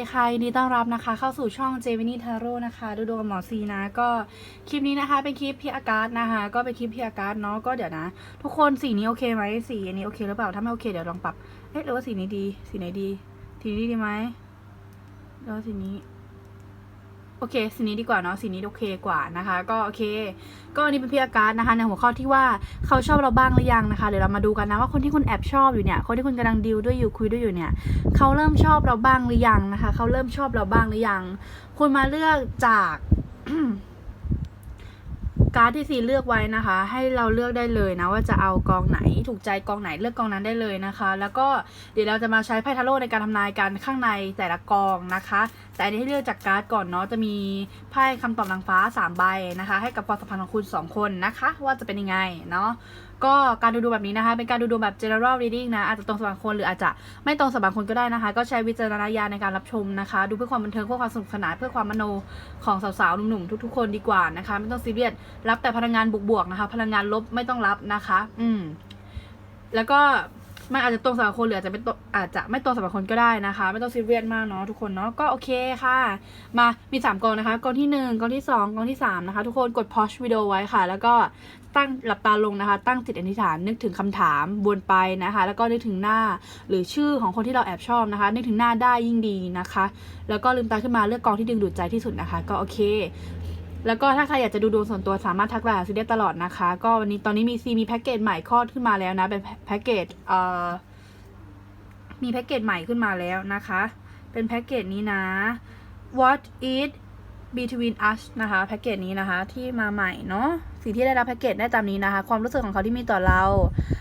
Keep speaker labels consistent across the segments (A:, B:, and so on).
A: ดีค่ะยินดีต้อนรับนะคะ เข้าสู่ช่องเจวินี่ทาโร่นะคะ ดูดวงกับหมอซีนะ ก็คลิปนี้นะคะ เป็นคลิปพี่อากาศนะคะ ก็เป็นคลิปพี่อากาศเนาะก็เดี๋ยวนะ ทุกคนสีนี้โอเคไหมสีอันนี้โอเคหรือเปล่าถ้าไม่โอเคเดี๋ยวลองปรับเอ๊ะหรือว่าสีนี้ดี สีไหนดี สีนี้ดีไหมแล้วสีนี้ โอเคสีนี้ดีกว่าเนาะสีนี้โอเคกว่านะคะ ก็โอเค ก็อันนี้เป็นพี่อากาศนะคะในหัวข้อที่ว่าเขาชอบเราบ้างหรือยังนะคะเดี๋ยวเรามาดูกันนะว่าคนที่คุณแอบชอบอยู่เนี่ยคนที่คุณกำลังดิวด้วยอยู่คุยด้วยอยู่เนี่ยเขาเริ่มชอบเราบ้างหรือยังนะคะเขาเริ่มชอบเราบ้างหรือยัง คุณมาเลือกจากการ์ดที่ซีเลือกไว้นะคะ ให้เราเลือกได้เลยนะว่าจะเอากองไหนถูกใจกองไหนเลือกกองนั้นได้เลยนะคะ แล้วก็เดี๋ยวเราจะมาใช้ไพ่ทาโร่ในการทำนายกันข้างในแต่ละกองนะคะ แต่อันนี้ให้เลือกจากการ์ดก่อนเนาะจะมีไพ่คำตอบนางฟ้า 3 ใบนะคะ ให้กับความสัมพันธ์ของคุณ 2 คนนะคะ ว่าจะเป็นยังไงเนาะก็การดูดวงแบบนี้นะคะ เป็นการดูดวงแบบ general reading นะ อาจจะตรงสำหรับคนหรืออาจจะไม่ตรงสำหรับคนก็ได้นะคะ ก็ใช้วิจารณญาณในการรับชมนะคะ ดูเพื่อความบันเทิงเพื่อความสนุกสนานเพื่อความมโนของสาวๆหนุ่มๆทุก ๆ คนดีกว่านะคะ ไม่ต้องซีเรียสรับแต่พลังงานบวกๆนะคะ พลังงานลบไม่ต้องรับนะคะ อืมแล้วก็ มันอาจจะตรงสำหรับคนหรืออาจจะไม่ตรงอาจจะไม่ตรงสำหรับคนก็ได้นะคะ ไม่ต้องซีเรียสมากเนาะทุกคนเนาะก็โอเคค่ะ มามีสามกองนะคะกองที่หนึ่งกองที่สองกองที่สามนะคะทุกคนกดพอชวิดีโอไว้ค่ะ แล้วก็ตั้งหลับตาลงนะคะ ตั้งจิตอธิษฐานนึกถึงคำถามวนไปนะคะ แล้วก็นึกถึงหน้าหรือชื่อของคนที่เราแอบชอบนะคะ นึกถึงหน้าได้ยิ่งดีนะคะ แล้วก็ลืมตาขึ้นมาเลือกกองที่ดึงดูดใจที่สุดนะคะ ก็โอเค แล้วก็ถ้าใครอยากจะดูดวงส่วนตัวสามารถทักไลน์หาซีได้ตลอดนะคะ ก็วันนี้ตอนนี้มีซีมีแพ็กเกจใหม่คลอดขึ้นมาแล้วนะ เป็นแพ็กเกจเอ่อมีแพ็กเกจใหม่ขึ้นมาแล้วนะคะ เป็นแพ็กเกจนี้นะ What is between us นะคะแพ็กเกจนี้นะคะที่มาใหม่เนาะสิ่งที่ได้รับแพ็กเกจได้ตามนี้นะคะ ความรู้สึกของเขาที่มีต่อเรา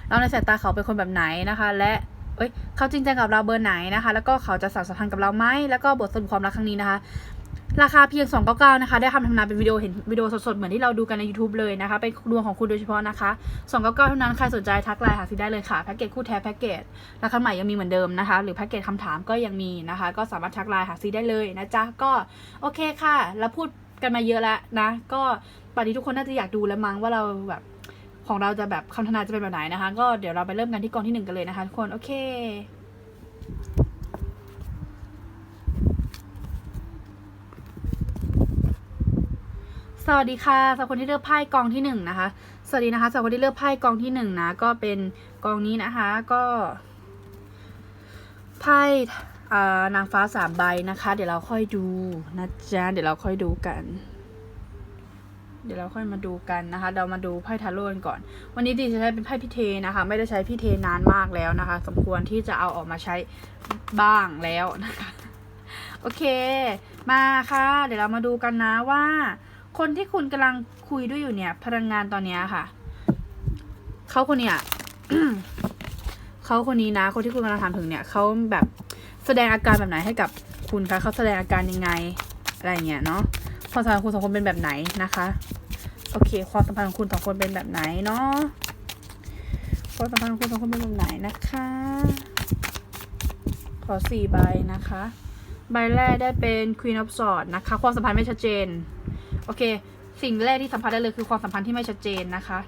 A: เราในสายตาเขาเป็นคนแบบไหนนะคะ และเอ้ยเขาจริงจังกับเราเบอร์ไหนนะคะ แล้วก็เขาจะสานสัมพันธ์กับเราไหมแล้วก็บทสรุปความรักครั้งนี้นะคะ ราคาเพียง 299 นะคะ ได้คำทำนายเป็นวิดีโอเห็นวิดีโอสดๆ เหมือนที่เราดูกันใน YouTube เลยนะคะ เป็นดวงของคุณโดยเฉพาะนะคะ 299 เท่านั้น ใครสนใจทักไลน์หาซีได้เลยค่ะ แพ็กเกจคู่แท้แพ็กเกจราคาใหม่ยังมีเหมือนเดิมนะคะ หรือแพ็กเกจคำถามก็ยังมีนะคะ ก็สามารถทักไลน์หาซีได้เลยนะจ๊ะ ก็โอเคค่ะ แล้วพูดกันมาเยอะแล้วนะ ก็ป่านนี้ทุกคนน่าจะอยากดูแล้วมั้งว่าเราแบบของเราจะแบบคำทนายจะเป็นแบบไหนนะคะ ก็เดี๋ยวเราไปเริ่มกันที่กองที่หนึ่งกันเลยนะคะทุกคน โอเค สวัสดีค่ะสำหรับคนที่เลือกไพ่กองที่หนึ่งนะคะ สวัสดีนะคะสำหรับคนที่เลือกไพ่กองที่หนึ่งนะก็เป็นกองนี้นะคะก็ไพ่นางฟ้าสามใบนะคะ เดี๋ยวเราค่อยดูนะจ๊ะเดี๋ยวเราค่อยดูกัน เดี๋ยวเราค่อยมาดูกันนะคะ เรามาดูไพ่ทาโร่กันก่อน วันนี้ดีจะใช้เป็นไพ่พิเทนะคะ ไม่ได้ใช้พิเทนานมากแล้วนะคะ สมควรที่จะเอาออกมาใช้บ้างแล้วนะคะ โอเค มาค่ะ เดี๋ยวเรามาดูกันนะว่า คนที่คุณกำลังคุยด้วยอยู่เนี่ย พลังงานตอนเนี้ยค่ะ เขาคนเนี้ยเขาคนนี้นะ คนที่คุณกำลังถามถึงเนี่ยเขาแบบแสดงอาการแบบไหนให้กับคุณคะเขาแสดงอาการยังไงอะไรเงี้ยเนาะความสัมพันธ์ของคุณสองคนเป็นแบบไหนนะคะโอเค ความสัมพันธ์ของคุณสองคนเป็นแบบไหนเนาะความสัมพันธ์ของคุณสองคนเป็นแบบไหนนะคะ ขอสี่ใบนะคะ ใบแรกได้เป็น Queen of Swords นะคะ ความสัมพันธ์ไม่ชัดเจน โอเค สิ่งแรกที่สัมผัสได้เลยคือความสัมพันธ์ที่ไม่ชัดเจนนะคะ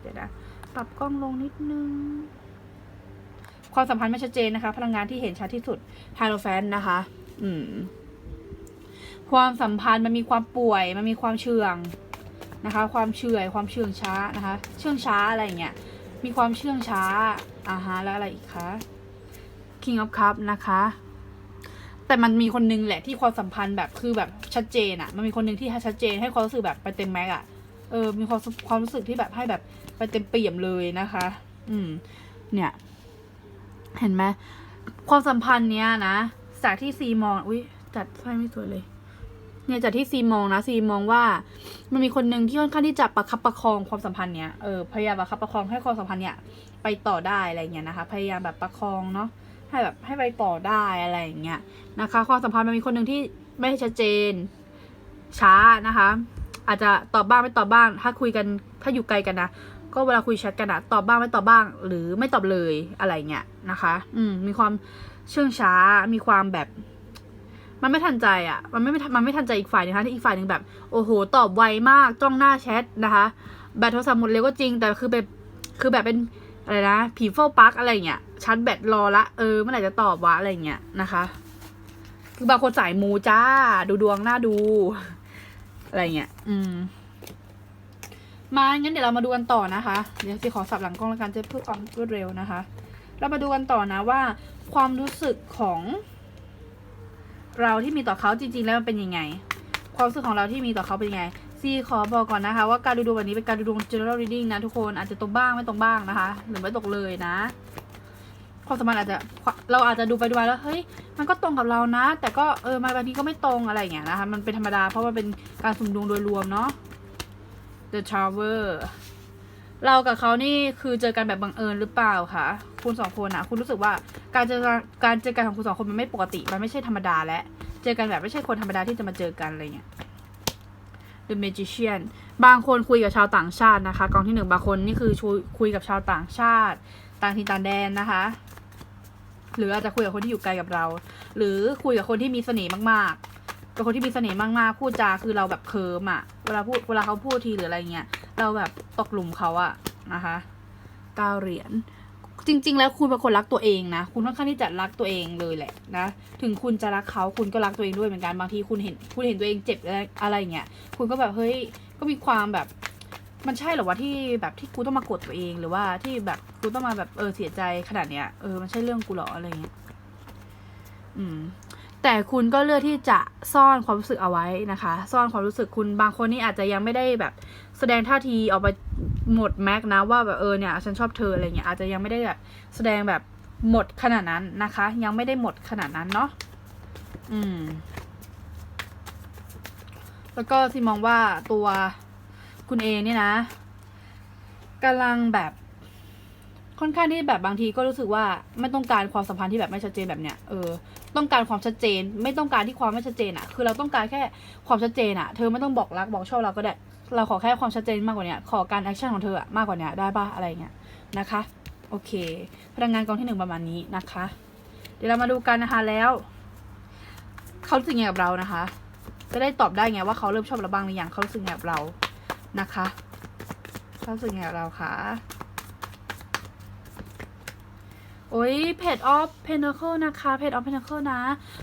A: เดี๋ยวนะ ปรับกล้องลงนิดนึง ความสัมพันธ์ไม่ชัดเจนนะคะ พลังงานที่เห็นชัดที่สุดไฮโลแฟนนะคะ อืม ความสัมพันธ์มันมีความป่วย มันมีความเชื่องนะคะ ความเฉื่อย ความเชื่องช้านะคะ เชื่องช้าอะไรอย่างเงี้ย มีความเชื่องช้าอ่าฮะ แล้วอะไรอีกคะ King of Cup นะคะ แต่มันมีคนนึงแหละที่ความสัมพันธ์แบบคือแบบชัดเจนอะมันมีคนนึงที่ชัดเจนให้ความรู้สึกแบบไปเต็มแม็กอะเออ มีความความรู้สึกที่แบบให้แบบไปเต็มเปี่ยมเลยนะคะ อืม เนี่ย เห็นไหมความสัมพันธ์เนี้ยนะจากที่ซีมองอุ้ยจัดไฟไม่สวยเลย เนี่ยจากที่ซีมองนะซีมองว่า มันมีคนหนึ่งที่ค่อนข้างที่จะประคับประคองความสัมพันธ์เนี้ยเออพยายามประคับประคองให้ความสัมพันธ์เนี้ยไปต่อได้อะไรเงี้ยนะคะ พยายามแบบประคองเนาะ ให้แบบให้ไปต่อได้อะไรอย่างเงี้ยนะคะความสัมพันธ์มันมีคนหนึ่งที่ไม่ชัดเจน ช้านะคะ อาจจะตอบบ้างไม่ตอบบ้าง ถ้าคุยกันถ้าอยู่ไกลกันนะก็เวลาคุยแชทกันอะตอบบ้างไม่ตอบบ้าง หรือไม่ตอบเลยอะไรเงี้ยนะคะ อืมมีความเชื่องช้ามีความแบบ มันไม่ทันใจอะมันไม่มันไม่ทันใจอีกฝ่ายนะคะที่อีกฝ่ายหนึ่งแบบ โอ้โห ตอบไวมากจ้องหน้าแชทนะคะ แบตโทรศัพท์หมดเร็วก็จริง แต่คือแบบคือแบบเป็น อะไรนะผีเฝ้าปักอะไรเงี้ยชาร์จแบตรอละเออเมื่อไหร่จะตอบวะอะไรเงี้ยนะคะ คือบางคนสายมูจ้า ดูดวงหน้าดู อะไรเงี้ยอืม มางั้นเดี๋ยวเรามาดูกันต่อนะคะ เดี๋ยวสิขอสับหลังกล้องแล้วกันจะเพื่อความรวดเร็วนะคะ เรามาดูกันต่อนะว่า ความรู้สึกของ เราที่มีต่อเขาจริง ๆ แล้วมันเป็นยังไง ความรู้สึกของเราที่มีต่อเขาเป็นยังไง ซีขอบอกก่อนนะคะ ว่าการดูดวงวันนี้เป็นการดูดวง general reading นะทุกคนอาจจะตรงบ้างไม่ตรงบ้างนะคะ หรือไม่ตกเลยนะความสัมพันธ์อาจจะเราอาจจะดูไปดูมาแล้วเฮ้ยมันก็ตรงกับเรานะ แต่ก็เออมาบางทีก็ไม่ตรงอะไรอย่างเงี้ยนะคะ มันเป็นธรรมดาเพราะมันเป็นการสุ่มดวงโดยรวมเนาะ The Tower เรากับเขานี่คือเจอกันแบบบังเอิญหรือเปล่าคะคุณสองคนอะคุณรู้สึกว่าการเจอกันการเจอกันของคุณสองคนมันไม่ปกติ มันไม่ใช่ธรรมดาและ เจอกันแบบไม่ใช่คนธรรมดาที่จะมาเจอกันอะไรเงี้ย The Magician บางคนคุยกับชาวต่างชาตินะคะ กองที่หนึ่งบางคนนี่คือชุยคุยกับชาวต่างชาติ ต่างถิ่นต่างแดนนะคะ หรืออาจจะคุยกับคนที่อยู่ไกลกับเรา หรือคุยกับคนที่มีเสน่ห์มากๆเป็นคนที่มีเสน่ห์มากๆ พูดจาคือเราแบบเคิร์มอะเวลาพูดเวลาเขาพูดทีหรืออะไรเงี้ย เราแบบตกหลุมเขาอะนะคะเก้าเหรียญ จริง ๆ แล้วคุณเป็นคนรักตัวเองนะ คุณค่อนข้างที่จะรักตัวเองเลยแหละนะ ถึงคุณจะรักเขาคุณก็รักตัวเองด้วยเหมือนกัน บางทีคุณเห็นคุณเห็นตัวเองเจ็บอะไรอะไรอย่างเงี้ย คุณก็แบบเฮ้ย ก็มีความแบบ มันใช่เหรอวะที่แบบที่กูต้องมากดตัวเอง หรือว่าที่แบบกูต้องมาแบบเออเสียใจขนาดเนี้ย เออมันใช่เรื่องกูหรออะไรเงี้ย อืม แต่คุณก็เลือกที่จะซ่อนความรู้สึกเอาไว้นะคะ ซ่อนความรู้สึกคุณบางคนนี่อาจจะยังไม่ได้แบบ แสดงท่าทีออกไปหมดแม็กนะว่าแบบเออเนี่ยฉันชอบเธออะไรเงี้ยอาจจะยังไม่ได้แบบแสดงแบบหมดขนาดนั้นนะคะ ยังไม่ได้หมดขนาดนั้นเนาะอืม แล้วก็ที่มองว่าตัวคุณเองเนี่ยนะกำลังแบบค่อนข้างที่แบบบางทีก็รู้สึกว่าไม่ต้องการความสัมพันธ์ที่แบบไม่ชัดเจนแบบเนี้ยเออต้องการความชัดเจน ไม่ต้องการที่ความไม่ชัดเจนอะคือเราต้องการแค่ความชัดเจนอะ เธอไม่ต้องบอกรักบอกชอบเราก็ได้ เราขอแค่ความชัดเจนมากกว่านี้ขอการแอคชั่นของเธออะมากกว่านี้ได้ปะอะไรเงี้ยนะคะ โอเค พลังงานกองที่หนึ่งประมาณนี้นะคะ เดี๋ยวเรามาดูกันนะคะแล้วเขารู้สึกยังไงกับเรานะคะ จะได้ตอบได้ไงว่าเขาเริ่มชอบเราบ้างหรือยังเขารู้สึกยังไงกับเรานะคะเขารู้สึกยังไงกับเราคะ โอ้ยเพจออฟเพนเ c ิลนะคะเพจออฟเพนเ c ิลนะ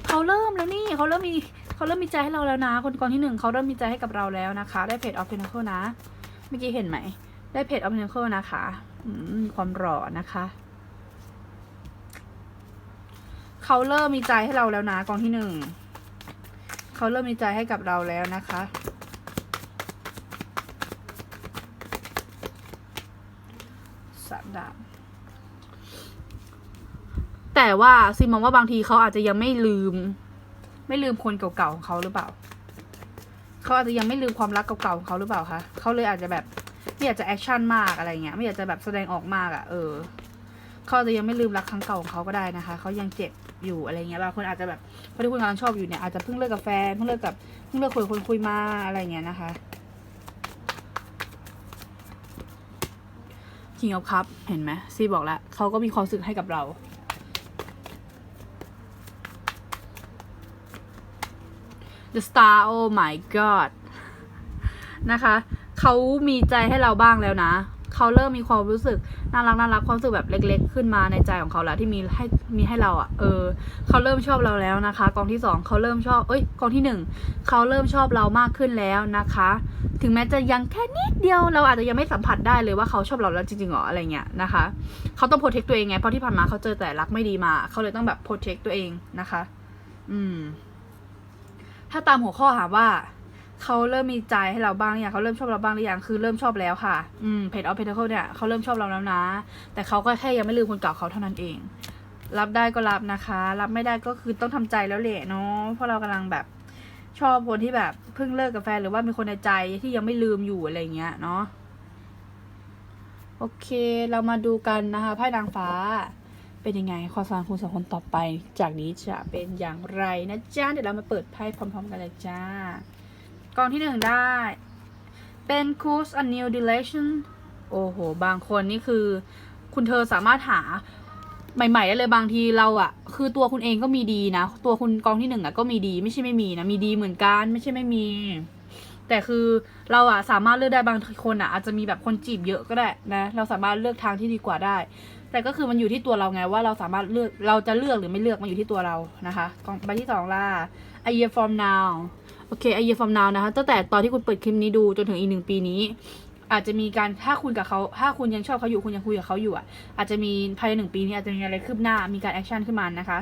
A: เขาเริ่มแล้วนี่เขาเริ่มมีเขาเริ่มมีใจให้เราแล้วนะ คนกองที่หนึ่งเขาเริ่มมีใจให้กับเราแล้วนะคะ ได้เพจออฟเพนเ c ิลนะ เมื่อกี้เห็นไหม ได้เพจออฟเพนเ c ิลนะคะมมีความหล่อนะคะเขาเริ่มมีใจให้เราแล้วนะกองที่หนึ่งเขาเริ่มมีใจให้กับเราแล้วนะคะสามดาบ แต่ว่าซิมมองว่าบางทีเขาอาจจะยังไม่ลืม ไม่ลืมคนเก่าๆของเขาหรือเปล่าเขาอาจจะยังไม่ลืมความรักเก่าๆของเขาหรือเปล่าคะเขาเลยอาจจะแบบไม่อยากจะแอคชั่นมากอะไรเงี้ยไม่อยากจะแบบแสดงออกมากอะ่ะ เออเขาอาจจะยังไม่ลืมรักครั้งเก่าของเขาก็ได้นะคะเขายังเจ็บอยู่อะไรเงี้ยบางคนอาจจะแบบคนที่คุณกำลังชอบอยู่เนี่ยอาจจะเพิ่งเลิกกับแฟนเพิ่งเลิกกับเพิ่งเลิกคุยกับคนคุยมาอะไรเงี้ยนะคะ King of Cup เห็นไหมซีบอกแล้วเขาก็มีความสึกให้กับเรา The Star oh my god นะคะเขามีใจให้เราบ้างแล้วนะ เขาเริ่มมีความรู้สึกน่ารักน่ารักความรู้สึกแบบเล็ก ๆ ขึ้นมาในใจของเขาแล้วที่มีให้มีให้เราอะ่ะ เออ เขาเริ่มชอบเราแล้วนะคะ กองที่สองเขาเริ่มชอบ เอ้ย กองที่หนึ่งเขาเริ่มชอบเรามากขึ้นแล้วนะคะ ถึงแม้จะยังแค่นิดเดียวเราอาจจะยังไม่สัมผัสได้เลยว่าเขาชอบเราแล้วจริงๆหรออะไรเงี้ยนะคะ เขาต้องโปรเทคตัวเองไงเพราะที่ผ่านมาเขาเจอแต่รักไม่ดีมา เขาเลยต้องแบบโปรเทคตัวเองนะคะ อืม ถ้าตามหัวข้อถามว่าเขาเริ่มมีใจให้เราบ้างอยังเขาเริ่มชอบเราบ้างหรือยังคือเริ่มชอบแล้วค่ะ อืมเพจออฟเพจเคิลเนี่ยเขาเริ่มชอบเราแล้วนะ แต่เขาก็แค่ยังไม่ลืมคนเก่าเขาเท่านั้นเอง รับได้ก็รับนะคะ รับไม่ได้ก็คือต้องทำใจแล้วแหละเนาะเพราะเรากำลังแบบชอบคนที่แบบเพิ่งเลิกกับแฟนหรือว่ามีคนในใจที่ยังไม่ลืมอยู่อะไรเงี้ยเนาะโอเค เรามาดูกันนะคะไพ่นางฟ้า เป็นยังไงความสัมพันธ์คุณสองคนต่อไป จากนี้จะเป็นอย่างไรนะจ๊ะเดี๋ยวเรามาเปิดไพ่พร้อม ๆ กันเลยจ้ากองที่หนึ่งได้ เป็น choose a new direction โอ้โห บางคนนี่คือ คุณเธอสามารถหาใหม่ ๆ ได้เลยบางทีเราอะคือตัวคุณเองก็มีดีนะ ตัวคุณกองที่หนึ่งอะก็มีดีไม่ใช่ไม่มีนะมีดีเหมือนกันไม่ใช่ไม่มี แต่คือเราอะสามารถเลือกได้บางคนอะอาจจะมีแบบคนจีบเยอะก็ได้นะ เราสามารถเลือกทางที่ดีกว่าได้ แต่ก็คือมันอยู่ที่ตัวเราไงว่าเราสามารถเลือกเราจะเลือกหรือไม่เลือกมันอยู่ที่ตัวเรานะคะกองใบที่สองล่ะ a year from now โอเค a year from now นะคะตั้งแต่ตอนที่คุณเปิดคลิปนี้ดูจนถึงอีกหนึ่งปีนี้ อาจจะมีการถ้าคุณกับเขาถ้าคุณยังชอบเขาอยู่คุณยังคุยกับเขาอยู่อะอาจจะมีภายในหนึ่งปีนี้อาจจะมีอะไรคืบหน้ามีการแอคชั่นขึ้นมานะคะ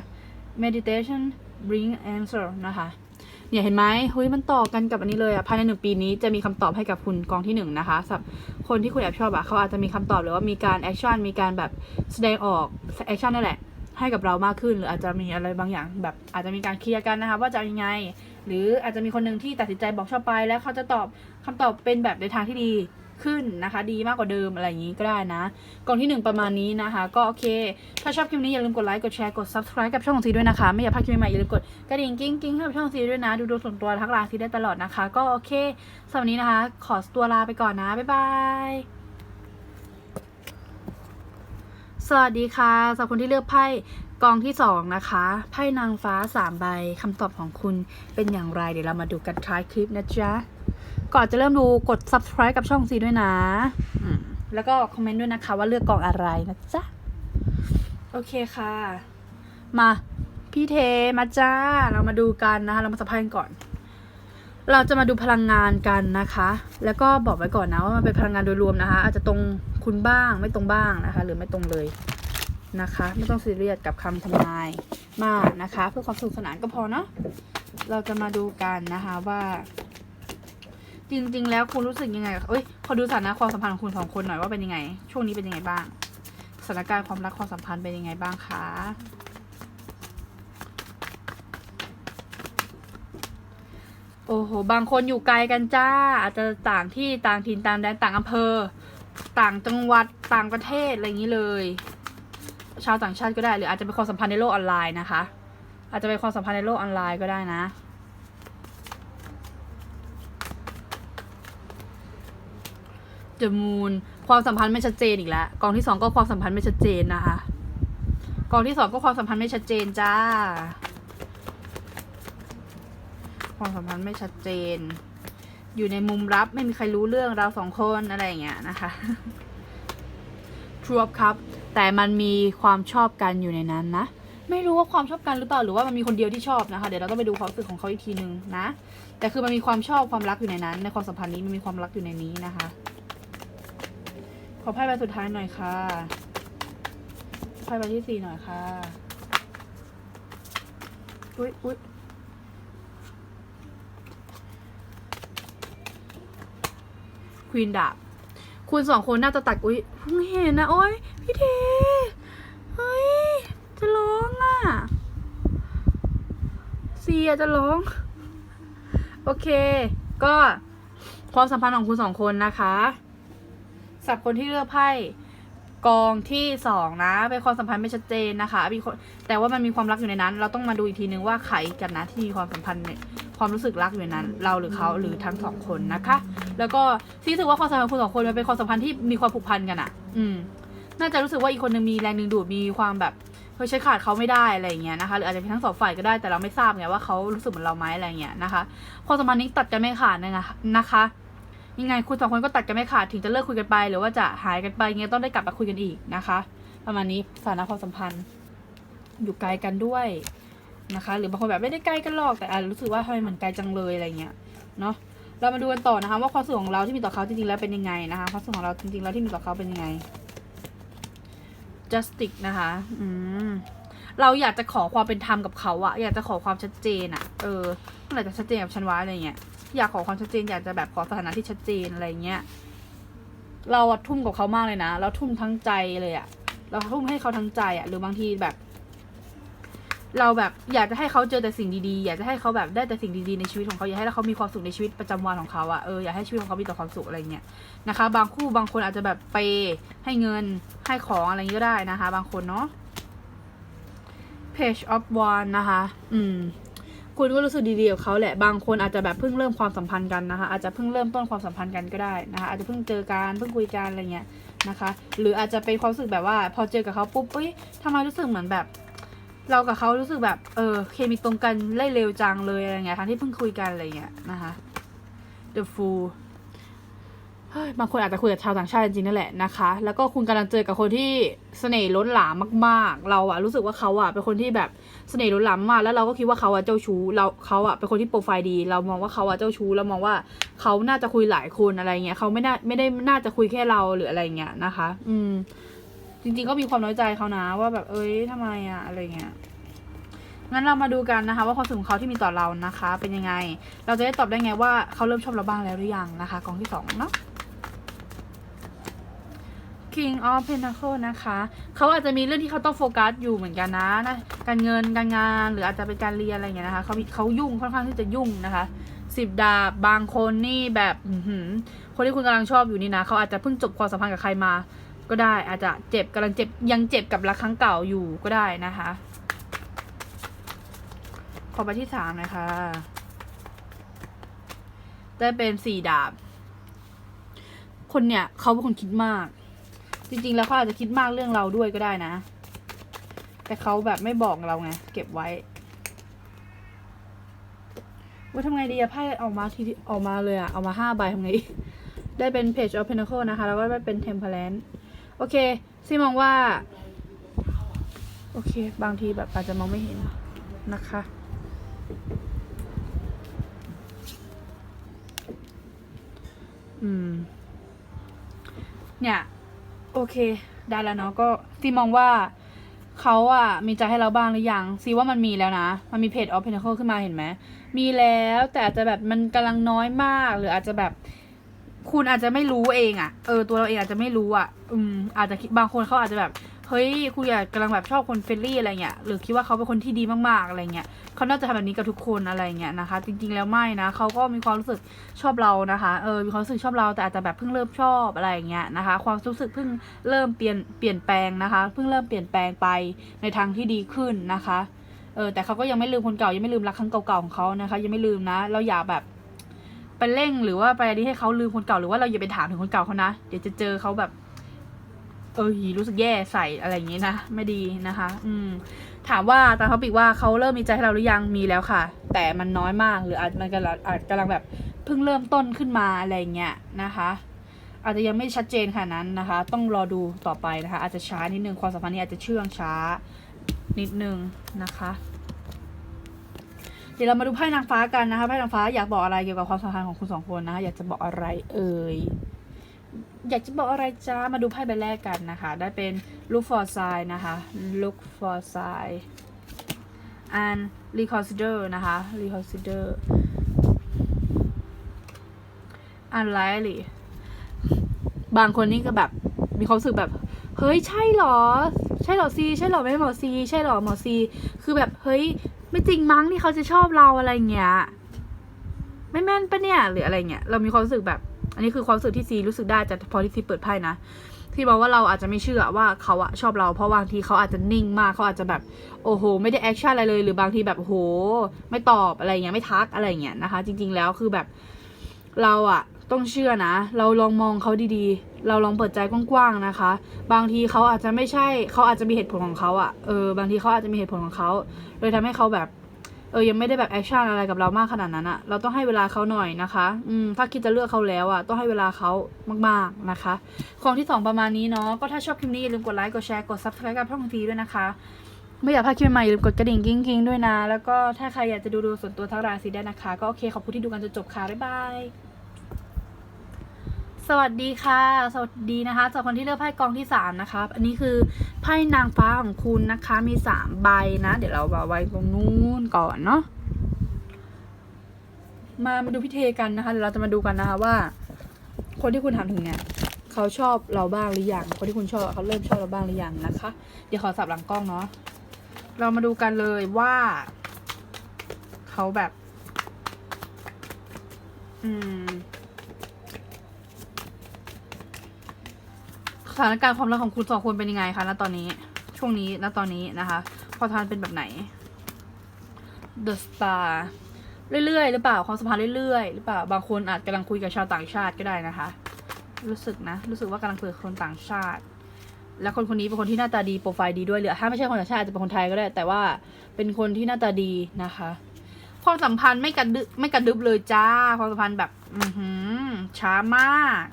A: meditation bring answer นะคะ เนี่ยเห็นไหมเฮ้ยมันต่อกันกับอันนี้เลยอะภายในหนึ่งปีนี้จะมีคำตอบให้กับคุณกองที่หนึ่งนะคะสำหรับคนที่คุณแอบชอบอะเขาอาจจะมีคำตอบหรือว่ามีการแอคชั่นมีการแบบแสดงออกแอคชั่นนั่นแหละ ให้กับเรามากขึ้น หรืออาจจะมีอะไรบางอย่าง แบบอาจจะมีการเคลียร์กันนะคะว่าจะยังไง หรืออาจจะมีคนหนึ่งที่ตัดสินใจบอกชอบไปแล้วเขาจะตอบคำตอบเป็นแบบในทางที่ดี ขึ้นนะคะ ดีมากกว่าเดิมอะไรอย่างนี้ก็ได้นะกองที่หนึ่งประมาณนี้นะคะ ก็โอเค ถ้าชอบคลิปนี้อย่าลืมกดไลค์กดแชร์กด subscribe กับช่องของซีด้วยนะคะ ไม่อยากพลาดคลิปใหม่อย่าลืมกดกระดิ่งกิ้งกิ้งให้กับช่องซีด้วยนะ ดูดวงส่วนตัวทักไลน์ซีได้ตลอดนะคะ ก็โอเคสำหรับนี้นะคะ ขอตัวลาไปก่อนนะบ๊ายบายสวัสดีค่ะสำหรับคนที่เลือกไพ่กองที่สองนะคะ ไพ่นางฟ้าสามใบคำตอบของคุณเป็นอย่างไร เดี๋ยวเรามาดูกันท้ายคลิปนะจ๊ะ ก่อนจะเริ่มดูกด subscribe กับช่องซีด้วยนะอืมแล้วก็คอมเมนต์ด้วยนะคะว่าเลือกกองอะไรนะจ๊ะ โอเคค่ะ มาพี่เทมาจ้า เรามาดูกันนะคะ เรามาสัมภาษณ์กันก่อน เราจะมาดูพลังงานกันนะคะ แล้วก็บอกไว้ก่อนนะว่ามันเป็นพลังงานโดยรวมนะคะ อาจจะตรงคุณบ้างไม่ตรงบ้างนะคะ หรือไม่ตรงเลยนะคะ ไม่ต้องซีเรียสกับคำทำนายมากนะคะ เพื่อความสนุกสนานก็พอเนาะเราจะมาดูกันนะคะว่า จริง ๆ แล้วคุณรู้สึกยังไงกับเอ้ยขอดูสถานะความสัมพันธ์ของคุณสองคนหน่อยว่าเป็นยังไง ช่วงนี้เป็นยังไงบ้างสถานการณ์ความรักความสัมพันธ์เป็นยังไงบ้างคะโอ้โห บางคนอยู่ไกลกันจ้า อาจจะต่างที่ต่างถิ่นต่างแดนต่างอำเภอ ต่างจังหวัดต่างประเทศอะไรอย่างนี้เลย ชาวต่างชาติก็ได้หรืออาจจะเป็นความสัมพันธ์ในโลกออนไลน์นะคะ อาจจะเป็นความสัมพันธ์ในโลกออนไลน์ก็ได้นะ The Moon ความสัมพันธ์ไม่ชัดเจนอีกแล้วกองที่สองก็ความสัมพันธ์ไม่ชัดเจนนะคะกองที่สองก็ความสัมพันธ์ไม่ชัดเจนจ้า ความสัมพันธ์ไม่ชัดเจน อยู่ในมุมลับไม่มีใครรู้เรื่องเราสองคนอะไรอย่างเงี้ยนะคะ True Up ครับ แต่มันมีความชอบกันอยู่ในนั้นนะ ไม่รู้ว่าความชอบกันหรือเปล่าหรือว่ามันมีคนเดียวที่ชอบนะคะ เดี๋ยวเราต้องไปดูความรู้สึกของเขาอีกทีนึงนะ แต่คือมันมีความชอบความรักอยู่ในนั้น ในความสัมพันธ์นี้มันมีความรักอยู่ในนี้นะคะ ขอไพ่ใบสุดท้ายหน่อยค่ะไพ่ใบที่สี่หน่อยค่ะ อุ๊ยอุ๊ยควีนดาบคุณสองคนน่าจะตัดอุ๊ยเพิ่งเห็นนะโอ๊ยพี่เทเฮ้ย จะร้องอะเสียจะร้อง โอเค ก็ความสัมพันธ์ของคุณสองคนนะคะ สับคนที่เลือกไพ่กองที่สองนะเป็นความสัมพันธ์ไม่ชัดเจนนะคะมีคนแต่ว่ามันมีความรักอยู่ในนั้น เราต้องมาดูอีกทีนึงว่าใครกันนะที่มีความสัมพันธ์ความรู้สึกรักอยู่ในนั้น เราหรือเขาหรือทั้งสองคนนะคะ แล้วก็ที่รู้สึกว่าความสัมพันธ์คุณสองคนมันเป็นความสัมพันธ์ที่มีความผูกพันกันอะอืม น่าจะรู้สึกว่าอีกคนนึงมีแรงดึงดูดมีความแบบเฮ้ยใช้ขาดเขาไม่ได้อะไรเงี้ยนะคะหรืออาจจะเป็นทั้งสองฝ่ายก็ได้แต่เราไม่ทราบไงว่าเขารู้สึกเหมือนเราไหมอะไรเงี้ยนะคะความสัมพันธ์นี้ตัดกันไม่ขาดนะคะนะคะ ยังไงคุณสองคนก็ตัดกันไม่ขาดถึงจะเลิกคุยกันไป หรือว่าจะหายกันไปยังไงต้องได้กลับมาคุยกันอีกนะคะ ประมาณนี้สถานะความสัมพันธ์ อยู่ไกลกันด้วยนะคะ หรือบางคนแบบไม่ได้ใกล้กันหรอกแต่อาจรู้สึกว่าทำไมเหมือนไกลจังเลยอะไรเงี้ยเนาะเรามาดูกันต่อนะคะ ว่าความรู้สึกของเราที่มีต่อเขาจริงๆแล้วเป็นยังไงนะคะความรู้สึกของเราจริงๆแล้วที่มีต่อเขาเป็นยังไง justice นะคะอืมเราอยากจะขอความเป็นธรรมกับเขาอะอยากจะขอความชัดเจนอะเออเมื่อไหร่จะชัดเจนกับฉันวะอะไรเงี้ย อยากขอความชัดเจนอยากจะแบบขอสถานะที่ชัดเจนอะไรเงี้ยเราอะทุ่มกับเขามากเลยนะเราทุ่มทั้งใจเลยอะเราทุ่มให้เขาทั้งใจอะหรือบางทีแบบ เราแบบอยากจะให้เขาเจอแต่สิ่งดีๆ อยากจะให้เขาแบบได้แต่สิ่งดีๆในชีวิตของเขาอยากให้เขามีความสุขในชีวิตประจำวันของเขาอะเอออยากให้ชีวิตของเขามีแต่ความสุขอะไรเงี้ยนะคะ บางคู่บางคนอาจจะแบบไปย์ให้เงินให้ของอะไรอย่างงี้ก็ได้นะคะ บางคนเนาะ page of one นะคะ อืม คุณก็รู้สึกดีๆกับเขาแหละ บางคนอาจจะแบบเพิ่งเริ่มความสัมพันธ์กันนะคะ อาจจะเพิ่งเริ่มต้นความสัมพันธ์กันก็ได้นะคะ อาจจะเพิ่งเจอกันเพิ่งคุยกันอะไรเงี้ยนะคะ หรืออาจจะเป็นความรู้สึกแบบว่า พอเจอกับเขาปุ๊บเอ้ยทำไมรู้สึกเหมือนแบบ เรากับเขารู้สึกแบบ เออ เคมีตรงกันไล่เร็วจังเลยอะไรเงี้ยทั้งที่เพิ่งคุยกันอะไรเงี้ยนะคะ The Fool บางคนอาจจะคุยกับชาวต่างชาติจริงๆนั่นแหละนะคะ แล้วก็คุณกำลังเจอกับคนที่เสน่ห์ล้นหลามมาก ๆ เราอะรู้สึกว่าเขาอะเป็นคนที่แบบเสน่ห์ล้นหลามมากแล้วเราก็คิดว่าเขาอะเจ้าชู้เราเขาอะเป็นคนที่โปรไฟล์ดี เรามองว่าเขาอะเจ้าชู้เรามองว่าเขาน่าจะคุยหลายคนอะไรเงี้ยเขาไม่น่าไม่ได้น่าจะคุยแค่เราหรืออะไรเงี้ยนะคะ อืม จริง ๆ ก็มีความน้อยใจเขานะ ว่าแบบเอ้ยทำไมอะอะไรเงี้ยงั้นเรามาดูกันนะคะ ว่าความสึกของเขาที่มีต่อเรานะคะ เป็นยังไง เราจะได้ตอบได้ไงว่าเขาเริ่มชอบเราบ้างแล้วหรือยังนะคะกองที่สองเนาะ King of Pentacle นะคะ เขาอาจจะมีเรื่องที่เขาต้องโฟกัสอยู่เหมือนกันนะนะการเงินการงานหรืออาจจะเป็นการเรียนอะไรอย่างเงี้ยนะคะเขาเขายุ่งค่อนข้างที่จะยุ่งนะคะสิบดาบบางคนนี่แบบคนที่คุณกำลังชอบอยู่นี่นะเขาอาจจะเพิ่งจบความสัมพันธ์กับใครมา ก็ได้อาจจะเจ็บกำลังเจ็บยังเจ็บกับรักครั้งเก่าอยู่ก็ได้นะคะ ขอไปที่สามเลยค่ะได้เป็นสี่ดาบ คนเนี่ยเขาเป็นคนคิดมาก จริงๆ แล้วเขาอาจจะคิดมากเรื่องเราด้วยก็ได้นะ แต่เขาแบบไม่บอกเราไง เก็บไว้ ว่าทำไงดีอะไพ่ออกมาทีออกมาเลยอะเอามาห้าใบทำไงได้เป็น Page of Pentacle นะคะ แล้วก็ได้เป็น Temperance โอเคซีมองว่า โอเค บางทีแบบอาจจะมองไม่เห็นนะคะอืม เนี่ย โอเค ได้แล้วเนาะก็ซีมองว่าเขาอะมีใจให้เราบ้างหรือยังซีว่ามันมีแล้วนะ มันมีเพจออฟเพนเคิลขึ้นมาเห็นไหมมีแล้วแต่อาจจะแบบมันกำลังน้อยมากหรืออาจจะแบบ คุณอาจจะไม่รู้เองอะเออ ตัวเราเองอาจจะไม่รู้อะอืม อาจจะบางคนเขาอาจจะแบบ เฮ้ย คุณอยากกำลังแบบชอบคนเฟรนลี่อะไรเงี้ย หรือคิดว่าเขาเป็นคนที่ดีมากๆอะไรเงี้ยเขาน่าจะทำแบบนี้กับทุกคนอะไรเงี้ยนะคะ จริง ๆ แล้วไม่นะเขาก็มีความรู้สึกชอบเรานะคะ เออ มีความรู้สึกชอบเราแต่อาจจะแบบเพิ่งเริ่มชอบอะไรเงี้ยนะคะ ความรู้สึกเพิ่งเริ่มเปลี่ยนเปลี่ยนแปลงนะคะ เพิ่งเริ่มเปลี่ยนแปลงไปในทางที่ดีขึ้นนะคะ เออ แต่เขาก็ยังไม่ลืมคนเก่า ยังไม่ลืมรักครั้งเก่าๆของเขานะคะ ยังไม่ลืมนะ เราอย่าแบบ ไปเร่งหรือว่าไปอะไรให้เขาลืมคนเก่าหรือว่าเราอย่าไปถามถึงคนเก่าเขานะ เดี๋ยวจะเจอเขาแบบ เออรู้สึกแย่ใส่อะไรอย่างงี้นะไม่ดีนะคะ อืม ถามว่าตามเขาปิกว่าเขาเริ่มมีใจให้เราหรือยังมีแล้วค่ะ แต่มันน้อยมากหรืออาจมันกำลังอาจกำลังแบบเพิ่งเริ่มต้นขึ้นมาอะไรเงี้ยนะคะ อาจจะยังไม่ชัดเจนขนาดนั้นนะคะ ต้องรอดูต่อไปนะคะ อาจจะช้านิดนึงความสัมพันธ์นี้อาจจะเชื่องช้านิดนึงนะคะ ดี๋ยวเรามาดูไพ่นางฟ้ากันนะคะไพ่นางฟ้าอยากบอกอะไรเกี่ยวกับความสัมพันธ์ของคุณสองคนนะคะอยากจะบอกอะไรเอ่ยอยากจะบอกอะไรจ้ามาดูไพ่ใบแรกกันนะคะ ได้เป็น look for sign นะคะ look for sign and reconsider นะคะ reconsider unlikely บางคนนี่ก็แบบมีความรู้สึกแบบ เฮ้ยใช่เหรอ ใช่เหรอซี ใช่เหรอไม่หมอซี ใช่เหรอหมอซี คือแบบเฮ้ย ไม่จริงมั้งที่เขาจะชอบเราอะไรเงี้ย ไม่แม่นปะเนี่ย หรืออะไรเงี้ย เรามีความรู้สึกแบบ อันนี้คือความรู้สึกที่ซีรู้สึกได้จากพอที่ซีเปิดไพ่นะที่บอกว่าเราอาจจะไม่เชื่อว่าเขาอะชอบเรา เพราะบางทีเขาอาจจะนิ่งมากเขาอาจจะแบบโอ้โห ไม่ได้แอคชั่นอะไรเลยหรือบางทีแบบโอ้โหไม่ตอบอะไรเงี้ยไม่ทักอะไรเงี้ยนะคะ จริง ๆ แล้วคือแบบเราอะ ต้องเชื่อนะ เราลองมองเขาดีๆ เราลองเปิดใจกว้างๆนะคะ บางทีเขาอาจจะไม่ใช่เขาอาจจะมีเหตุผลของเขาอะเออบางทีเขาอาจจะมีเหตุผลของเขาเลยทำให้เขาแบบเออยังไม่ได้แบบแอคชั่นอะไรกับเรามากขนาดนั้นอะเราต้องให้เวลาเขาหน่อยนะคะ อืมถ้าคิดจะเลือกเขาแล้วอะต้องให้เวลาเขามากๆนะคะ ของที่สองประมาณนี้เนาะ ก็ถ้าชอบคลิปนี้อย่าลืมกดไลค์ กดแชร์ กด subscribe กับช่องทีด้วยนะคะ ไม่อยากพลาดคลิปใหม่อย่าลืมกดกระดิ่งกิ้งกิ้งด้วยนะ แล้วก็ถ้าใครอยากจะดูดูส่วนตัวทักราศีได้นะคะ ก็โอเคขอบคุณที่ดูกันจนจบค่ะ บ๊ายบาย สวัสดีค่ะ สวัสดีนะคะสำหรับคนที่เลือกไพ่กองที่สามนะคะอันนี้คือไพ่นางฟ้าของคุณนะคะมีสามใบนะ เดี๋ยวเราเอาไว้ตรงนู้นก่อนเนาะมามาดูพิเทกันนะคะเดี๋ยวเราจะมาดูกันนะคะว่า คนที่คุณถามถึงเนี่ยเขาชอบเราบ้างหรือยังคนที่คุณชอบเขาเริ่มชอบเราบ้างหรือยังนะคะ เดี๋ยวขอสับหลังกล้องเนาะเรามาดูกันเลยว่าเขาแบบ อืม ถานการณ์ความรักของคุณสองคนเป็นยังไงคะณตอนนี้ ช่วงนี้ณตอนนี้นะคะ พอทานเป็นแบบไหน The Star เรื่อยๆ หรือเปล่าความสัมพันธ์เรื่อยๆ หรือเปล่า บางคนอาจกำลังคุยกับชาวต่างชาติก็ได้นะคะ รู้สึกนะ รู้สึกว่ากำลังคุยกับคนต่างชาติ แล้วคนคนนี้เป็นคนที่หน้าตาดีโปรไฟล์ดีด้วยหรือถ้าไม่ใช่คนต่างชาติอาจจะเป็นคนไทยก็ได้ แต่ว่าเป็นคนที่หน้าตาดีนะคะ ความสัมพันธ์ไม่กระดึบไม่กระดึบเลยจ้า ความสัมพันธ์แบบ อือหือช้ามาก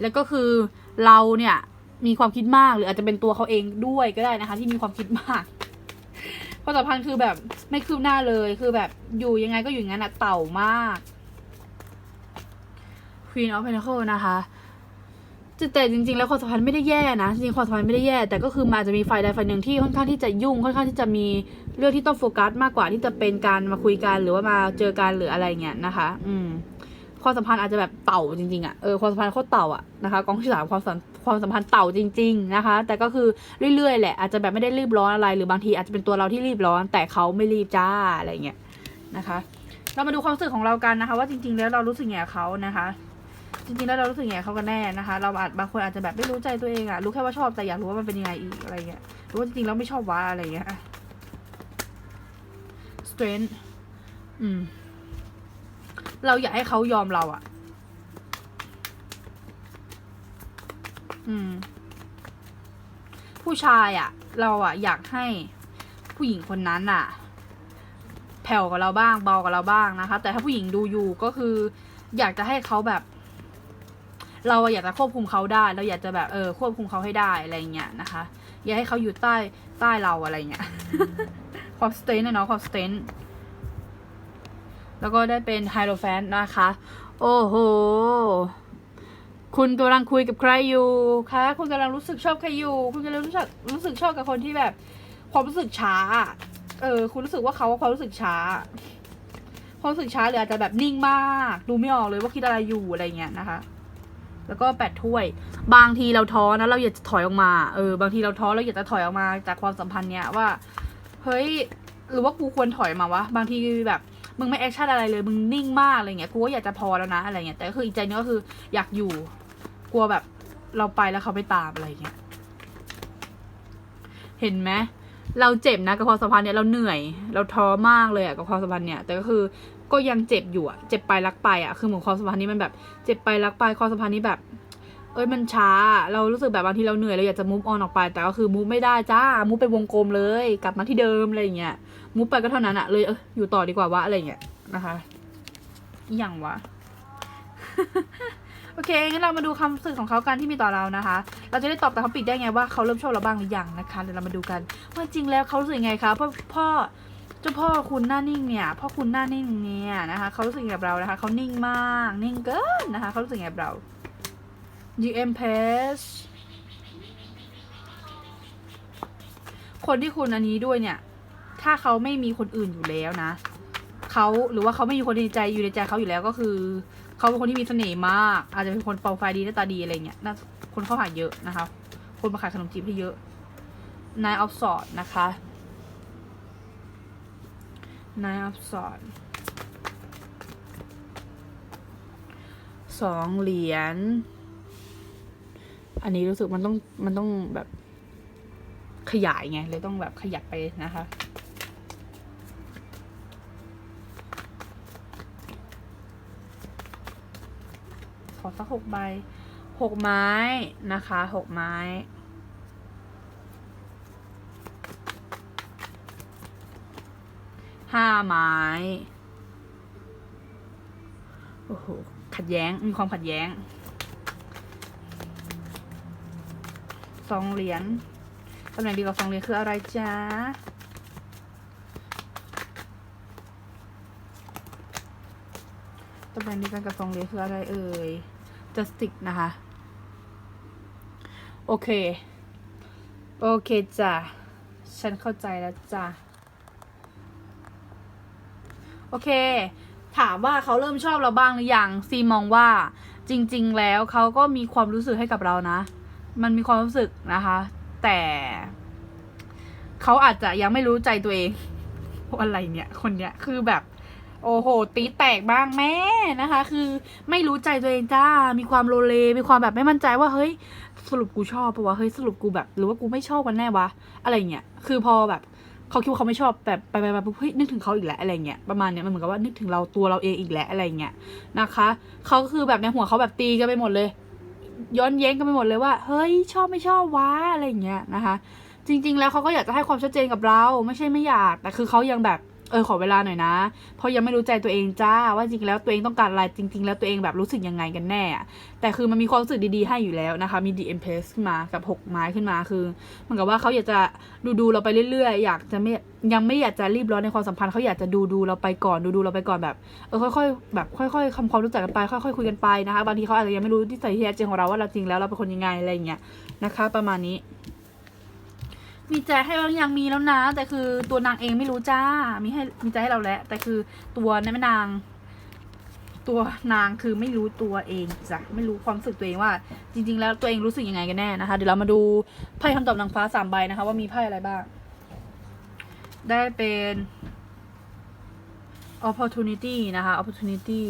A: แล้วก็คือเราเนี่ย มีความคิดมากหรืออาจจะเป็นตัวเขาเองด้วยก็ได้นะคะ ที่มีความคิดมากความสัมพันธ์คือแบบไม่คืบหน้าเลยคือแบบอยู่ยังไงก็อยู่อย่างนั้นอะเต่ามาก Queen of Pentacles นะคะแต่จริงๆ แล้วความสัมพันธ์ไม่ได้แย่นะจริงๆความสัมพันธ์ไม่ได้แย่ แต่ก็คือมันอาจจะมีฝ่ายใดฝ่ายหนึ่งที่ค่อนข้างที่จะยุ่งค่อนข้างที่จะมีเรื่องที่ต้องโฟกัสมากกว่าที่จะเป็นการมาคุยกันหรือว่ามาเจอกันหรืออะไรเงี้ยนะคะ อืม ความสัมพันธ์อาจจะแบบเต่าจริงๆอะ่ะเออความสัมพันธ์โคตรเต่าอะ่ะนะคะกองที่สามความสัมความสัมพันธ์เต่าจริง ๆนะคะ แต่ก็คือเรื่อยๆแหละอาจจะแบบไม่ได้รีบร้อนอะไร หรือบางทีอาจจะเป็นตัวเราที่รีบร้อน แต่เขาไม่รีบจ้าอะไรเงี้ยนะคะ เรามาดูความรู้สึกของเรากันนะคะ ว่าจริง ๆ แล้วเรารู้สึกไงกับเขานะคะจริงๆแล้วเรารู้สึกไงกับเขากันแน่นะคะ เราอาจบางคนอาจจะแบบไม่รู้ใจตัวเองอะรู้แค่ว่าชอบแต่อยากรู้ว่ามันเป็นยังไงอีกอะไรเงี้ยรือว่าจริงๆแล้วไม่ชอบว่าอะไรเงี้ย strength อืม เราอยากให้เขายอมเราอะอืม ผู้ชายอะเราอะอยากให้ผู้หญิงคนนั้นอะแผ่วกับเราบ้าง เบากับเราบ้างนะคะ แต่ถ้าผู้หญิงดูอยู่ก็คือ อยากจะให้เขาแบบ เราอะอยากจะควบคุมเขาได้ เราอยากจะแบบเออควบคุมเขาให้ได้อะไรเงี้ยนะคะ อยากให้เขาอยู่ใต้ใต้เราอะไรเงี้ยความสเตนนเนาะความสเตน แล้วก็ได้เป็นไฮโลแฟนนะคะ โอ้โห คุณกำลังคุยกับใครอยู่คะคุณกำลังรู้สึกชอบใครอยู่ คุณกำลังรู้สึกรู้สึกชอบกับคนที่แบบ ความรู้สึกช้า เออ คุณรู้สึกว่าเขาความรู้สึกช้าความรู้สึกช้าหรืออาจจะแบบนิ่งมาก ดูไม่ออกเลยว่าคิดอะไรอยู่อะไรเงี้ยนะคะ แล้วก็แปดถ้วย บางทีเราท้อนะเราอยากจะถอยออกมา เออ บางทีเราท้อเราอยากจะถอยออกมาจากความสัมพันธ์เนี้ยว่า เฮ้ย หรือว่ากูควรถอยมาวะ บางทีแบบ มึงไม่แอคชั่นอะไรเลย มึงนิ่งมากอะไรเงี้ย กูก็อยากจะพอแล้วนะอะไรเงี้ย แต่ก็คืออีกใจนึงก็คืออยากอยู่ กลัวแบบเราไปแล้วเขาไม่ตามอะไรเงี้ย เห็นไหมเราเจ็บนะกับความสัมพันธ์เนี่ยเราเหนื่อย เราท้อมากเลยอะกับความสัมพันธ์เนี่ย แต่ก็คือก็ยังเจ็บอยู่อะเจ็บไปรักไปอะคือเหมือนความสัมพันธ์นี้มันแบบ เจ็บไปรักไปความสัมพันธ์นี้แบบ เอ้ยมันช้า เรารู้สึกแบบบางทีเราเหนื่อยเราอยากจะมูฟออนออกไป แต่ก็คือมูฟไม่ได้จ้ามูฟไปวงกลมเลย กลับมาที่เดิมอะไรอย่างเงี้ย มูฟไปก็เท่านั้นอะเลยเอออยู่ต่อดีกว่าวะอะไรเงี้ยนะคะอย่างวะ โอเคงั้นเรามาดูคำรู้สึกของเขากันที่มีต่อเรานะคะ เราจะได้ตอบแต่เขาปิดได้ไงว่าเขาเริ่มชอบเราบ้างหรือยังนะคะเดี๋ยวเรามาดูกัน ว่าจริงแล้วเขารู้สึกยังไงคะพ่อพ่อเจ้าพ่อคุณหน้านิ่งเนี่ยพ่อคุณหน้านิ่งเนี่ยนะคะเขารู้สึกยังไงกับเรานะคะเขานิ่งมากนิ่งเกินนะคะเขารู้สึกยังไงกับเรา GM p a s คนที่คุณอันนี้ด้วยเนี่ย ถ้าเขาไม่มีคนอื่นอยู่แล้วนะเขาหรือว่าเขาไม่มีคนในใจอยู่ในใจเขาอยู่แล้วก็คือเขาเป็นคนที่มีเสน่ห์มาก อาจจะเป็นคนโปรไฟล์ดีหน้าตาดีอะไรเงี้ยน่าคนเข้าหาเยอะนะคะ คนมาขายขนมจีบให้เยอะ Nine of Swords นะคะ Nine of Swords สองเหรียญอันนี้รู้สึกมันต้องมันต้องแบบขยายไงเลยต้องแบบขยับไปนะคะ ขอสักหกใบหกไม้นะคะหกไม้ห้าไม้โอ้โหขัดแย้งมีความขัดแย้งสองเหรียญตำแหน่งดีกว่าสองเหรียญคืออะไรจ๊ะ ตำแหน่งเดียวกันกับสองเหรียคืออะไรเอ่ย justice นะคะ โอเค โอเคจ้ะ ฉันเข้าใจแล้วจ้ะ โอเค ถามว่าเขาเริ่มชอบเราบ้างหรือยัง ซีมองว่าจริง ๆ แล้วเขาก็มีความรู้สึกให้กับเรานะ มันมีความรู้สึกนะคะ แต่เขาอาจจะยังไม่รู้ใจตัวเองอะไรเนี่ย คนเนี้ย คือแบบ โอ้โห ตีแตกบ้างแม่นะคะ คือไม่รู้ใจตัวเองจ้า มีความโลเล มีความแบบไม่มั่นใจว่าเฮ้ย สรุปกูชอบปะวะ เฮ้ย สรุปกูแบบ หรือว่ากูไม่ชอบกันแน่วะ อะไรเงี้ย คือพอแบบเขาคิดว่าเขาไม่ชอบแบบไปไปไปเฮ้ยนึกถึงเขาอีกแล้วอะไรเงี้ย ประมาณเนี้ยมันเหมือนกับว่านึกถึงเราตัวเราเองอีกแล้วอะไรเงี้ยนะคะ เขาก็คือแบบในหัวเขาแบบตีกันไปหมดเลย ย้อนแย้งกันไปหมดเลยว่า เฮ้ย ชอบไม่ชอบวะ อะไรเงี้ยนะคะ จริง ๆ แล้วเขาก็อยากจะให้ความชัดเจนกับเรา ไม่ใช่ไม่อยาก แต่คือเขายังแบบ เออขอเวลาหน่อยนะ เพราะยังไม่รู้ใจตัวเองจ้าว่าจริงแล้วตัวเองต้องการอะไรจริง ๆ แล้วตัวเองแบบรู้สึกยังไงกันแน่ แต่คือมันมีความรู้สึกดีๆให้อยู่แล้วนะคะ มี DM p a s ขึ้นมากับหกไม้ขึ้นมาคือเหมือนกับว่าเขาอยากจะดูดูๆเราไปเรื่อยๆ อยากจะไม่ยังไม่อยากจะรีบร้อนในความสัมพันธ์เขาอยากจะดูดูๆเราไปก่อนดูดูๆเราไปก่อนแบบเออค่อยๆแบบค่อยๆทำความรู้จักกันไปค่อยๆคุยกันไปนะคะบางทีเขาอาจจะยังไม่รู้ที่ใส่ที่แท้จริงของเราว่าเราจริงแล้วเราเป็นคนยังไงอะไรอย่างเงี้ยนะคะ ประมาณนี้ มีใจให้เรายังมีแล้วนะ แต่คือตัวนางเองไม่รู้จ้า มีให้มีใจให้เราแล้ว แต่คือตัวนั่นแม่นาง ตัวนางคือไม่รู้ตัวเองจ้ะไม่รู้ความรู้สึกตัวเองว่า จริง ๆ แล้วตัวเองรู้สึกยังไงกันแน่นะคะ เดี๋ยวเรามาดูไพ่คำตอบนางฟ้าสามใบนะคะ ว่ามีไพ่อะไรบ้าง ได้เป็น opportunity นะคะ opportunity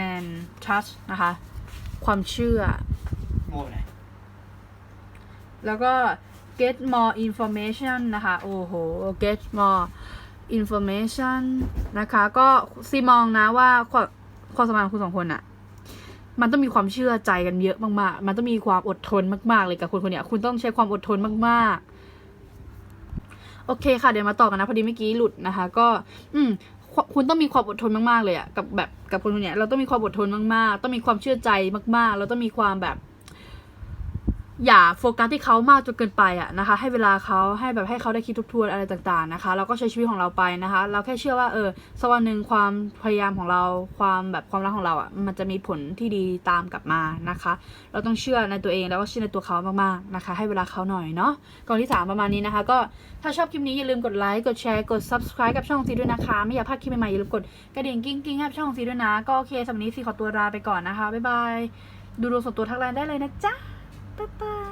A: and trust นะคะ ความเชื่อ
B: โง่ไหน
A: แล้วก็ get more information นะคะ โอ้โห get more information นะคะ ก็ซีมองนะว่าความความสัมพันธ์ของคุณสองคนอะมันต้องมีความเชื่อใจกันเยอะมากๆ มันต้องมีความอดทนมากๆเลยกับคนคนเนี้ย คุณต้องใช้ความอดทนมากๆ โอเคค่ะ เดี๋ยวมาต่อกันนะ พอดีเมื่อกี้หลุดนะคะ ก็ อืม คุณต้องมีความอดทนมากๆเลยอะกับแบบกับคนคนเนี้ย เราต้องมีความอดทนมากๆ ต้องมีความเชื่อใจมากๆ เราต้องมีความแบบ อย่าโฟกัสที่เขามากจนเกินไปอะนะคะ ให้เวลาเขาให้แบบให้เขาได้คิดทบทวนอะไรต่างๆนะคะ เราก็ใช้ชีวิตของเราไปนะคะ เราแค่เชื่อว่าเออสักวันหนึ่งความพยายามของเราความแบบความรักของเราอะมันจะมีผลที่ดีตามกลับมานะคะ เราต้องเชื่อในตัวเองแล้วก็เชื่อในตัวเขามากๆนะคะ ให้เวลาเขาหน่อยเนาะกองที่สามประมาณนี้นะคะ ก็ถ้าชอบคลิปนี้อย่าลืมกดไลค์กดแชร์กด subscribe กับช่องซีด้วยนะคะ ไม่อยากพลาดคลิปใหม่ๆอย่าลืมกดกระดิ่งกิ้งกิ้งให้ช่องซีด้วยนะก็โอเคสำหรับวันนี้ซีขอตัวลาไปก่อนนะคะบ๊ายบายดูดวงส่วนตัวทักไลน์ได้เลยนะจ๊ะ 拜拜。